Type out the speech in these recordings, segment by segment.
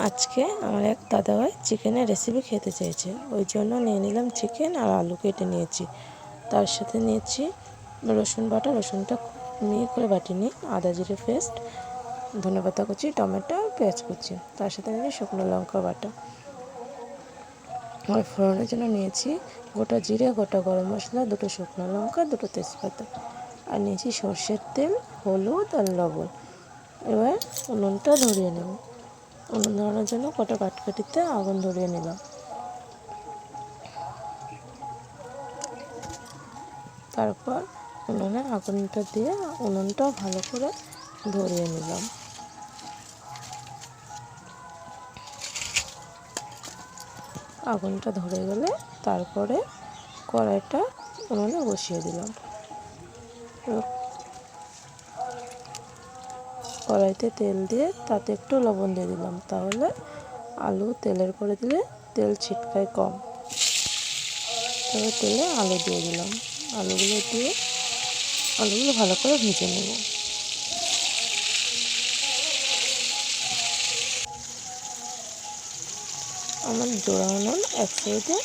আজকে আমার এক দাদাভাই চিকেনের রেসিপি খেতে চেয়েছে। ওই জন্য নিয়ে নিলাম চিকেন আর আলু কেটে নিয়েছি। তার সাথে নিয়েছি রসুন বাটা। রসুনটা মিহি করে বাটি নিই আদা জিরে পেস্ট ধনেপাতা কুচি, টমেটো, পেঁয়াজ কুচি। তার সাথে নিয়েছি শুকনো লঙ্কা বাটা। আর ফোড়নের জন্য নিয়েছি গোটা জিরে, গোটা গরম মশলা, দুটো শুকনো লঙ্কা, দুটো তেজপাতা। আর নিয়েছি সর্ষের তেল, হলুদ আর লবণ। এবার উনুনটা ধরিয়ে নেব। উনুন ধরানোর জন্য কটা কাটকাটিতে আগুন ধরিয়ে নিলাম তারপর উনুনে আগুনটা দিয়ে উনুনটা ভালো করে ধরিয়ে নিলাম। আগুনটা ধরে গেলে তারপরে কড়াইটা উনুনে বসিয়ে দিলাম। কড়াইতে তেল দিয়ে তাতে একটু লবণ দিয়ে দিলাম। তাহলে আলু তেলের পরে দিলে তেল ছিটকায় কম। তবে তেলে আলু দিয়ে দিলাম। আলুগুলো দিয়ে আলুগুলো ভালো করে ভেজে নেব। আমার জোড়া উনুন এক সাইডে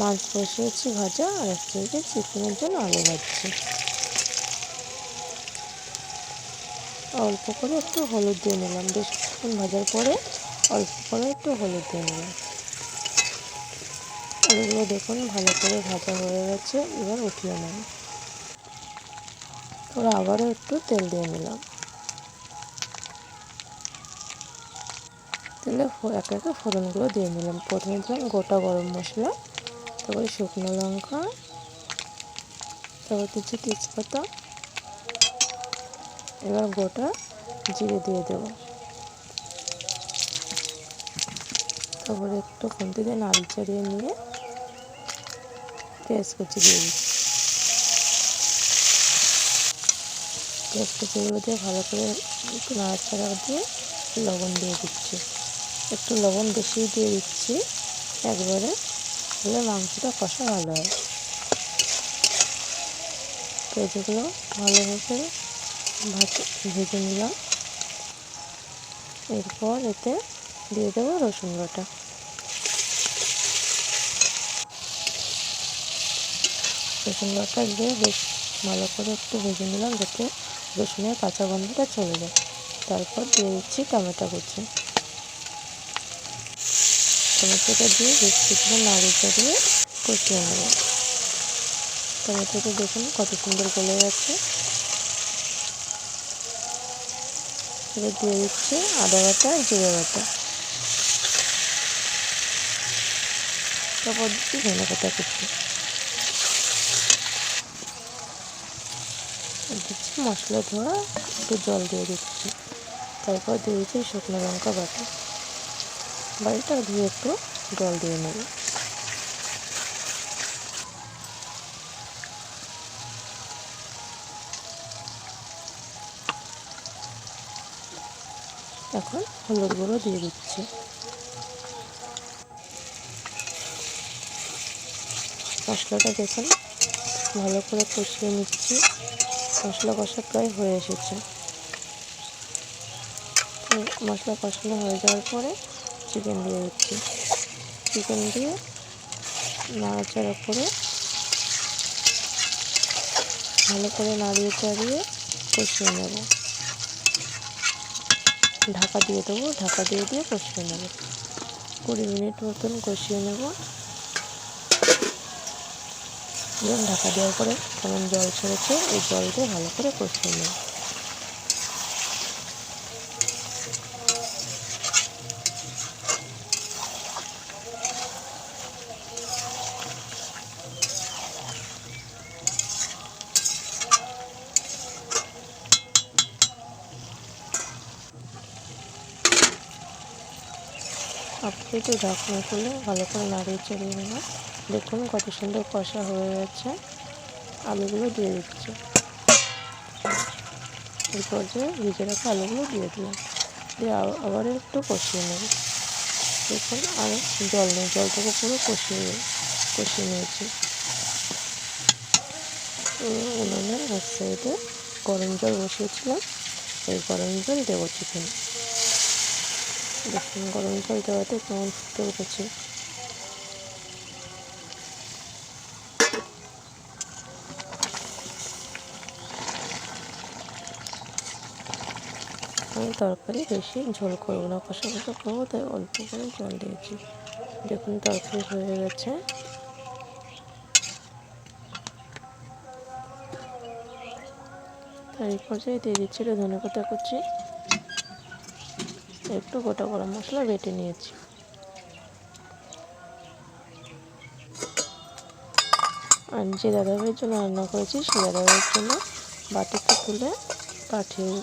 মাছ বসিয়েছি ভাজা আর এক সাইডে চিকেনের জন্য আলু ভাজছি। অল্প করে একটু হলুদ দিয়ে নিলাম। বেশ কিছুক্ষণ ভাজার পরে অল্প করে একটু হলুদ দিয়ে নিলাম। আলুগুলো দেখুন, ভালো করে ভাজা হয়ে গেছে, এবার উঠিয়ে নেব ওরা আবারও একটু তেল দিয়ে নিলাম। তেলে একে একে ফোড়নগুলো দিয়ে নিলাম। প্রথমে দিলাম গোটা গরম মশলা, তারপরে শুকনো লঙ্কা, তারপর কিছু তেজপাতা। এবার গোটা জিরে দিয়ে দেব। তারপরে একটু খুন্তি দিয়ে নাড়ি চাড়িয়ে নিয়ে পেঁয়াজ কুচি দিয়ে দিচ্ছি। পেঁয়াজ কুচিগুলো দিয়ে ভালো করে একটু নাড়াচাড়া দিয়ে লবণ দিয়ে দিচ্ছি। একটু লবণ বেশি দিয়ে দিচ্ছি, একবারে তাহলে মাংসটা কষা ভালো হয়। পেঁয়াজগুলো ভালোভাবে ভাজে নিলাম। এরপর এতে দিয়ে দেবো রসুন বাটা। রসুন বাটা দিয়ে বেশ ভালো করে একটু ভেজে নিলাম যাতে রসুনের কাঁচা গন্ধটা চলে যায়। তারপর দিয়ে দিচ্ছি টমেটো কুচি। টমেটোটা দিয়ে বেশ কিছুক্ষণ নাড়িয়ে দিয়ে কষিয়ে নেব। টমেটোটা দেখুন কত সুন্দর গলে যাচ্ছে এবার দিয়ে দিচ্ছি আদা বাটা, জিরে বাটা। তারপর দিচ্ছি ধনে পাতা কুচি। দিচ্ছি মশলা ধোয়া, একটু জল দিয়ে দিচ্ছি। তারপর দিয়ে দিচ্ছি শুকনো লঙ্কা বাটা। বাড়িটা ধুয়ে একটু জল দিয়ে নেব। এখন হলুদ গুঁড়ো দিয়ে দিচ্ছি। মশলাটা দেখুন, ভালো করে কষিয়ে নিচ্ছি। মশলা কষা প্রায় হয়ে এসেছে। মশলা কষানো হয়ে যাওয়ার পরে চিকেন দিয়ে দিচ্ছি। চিকেন দিয়ে নাড়াচাড়া করে ভালো করে নাড়িয়ে চাড়িয়ে কষিয়ে নেব। ঢাকা দিয়ে দেবো। ঢাকা দিয়ে দিয়ে কষিয়ে নেব। কুড়ি মিনিট মতন কষিয়ে নেব। ঢাকা দেওয়ার পরে কেমন জল ছেড়েছে। এই জল দিয়ে ভালো করে কষিয়ে নেব। আপনি একটু ঢাকনা খুলে ভালো করে নাড়িয়ে চড়িয়ে নিলাম দেখুন কত সুন্দর কষা হয়ে গেছে। আলুগুলো দিয়ে দিচ্ছি। এই পর্যায়ে ভিজে রাখা আলুগুলো দিয়ে দিলাম। দিয়ে আবার একটু কষিয়ে নেব। দেখুন আর জল নেই, জলটাকে পুরো কষিয়ে কষিয়ে নিয়েছি। উনুনের এক সাইডে গরম জল বসিয়েছিলাম। এই গরম জল দেবো চিকেন দেখুন, গরম জল দেওয়াতে কেমন ফুটে উঠেছে। আমি তরকারি বেশি ঝোল করব না কষা কষা করব, তাই অল্প করে জল দিয়েছি। দেখুন, তরকারি হয়ে গেছে। তার এই পর্যায়ে দিয়ে দিচ্ছি ধনে পাতা কুচি। একটু গোটা গরম মশলা বেটে নিয়েছি। আর যে দাদাভাইয়ের জন্য রান্না করেছি সেই দাদাভাইয়ের জন্য বাটিতে তুলে পাঠিয়ে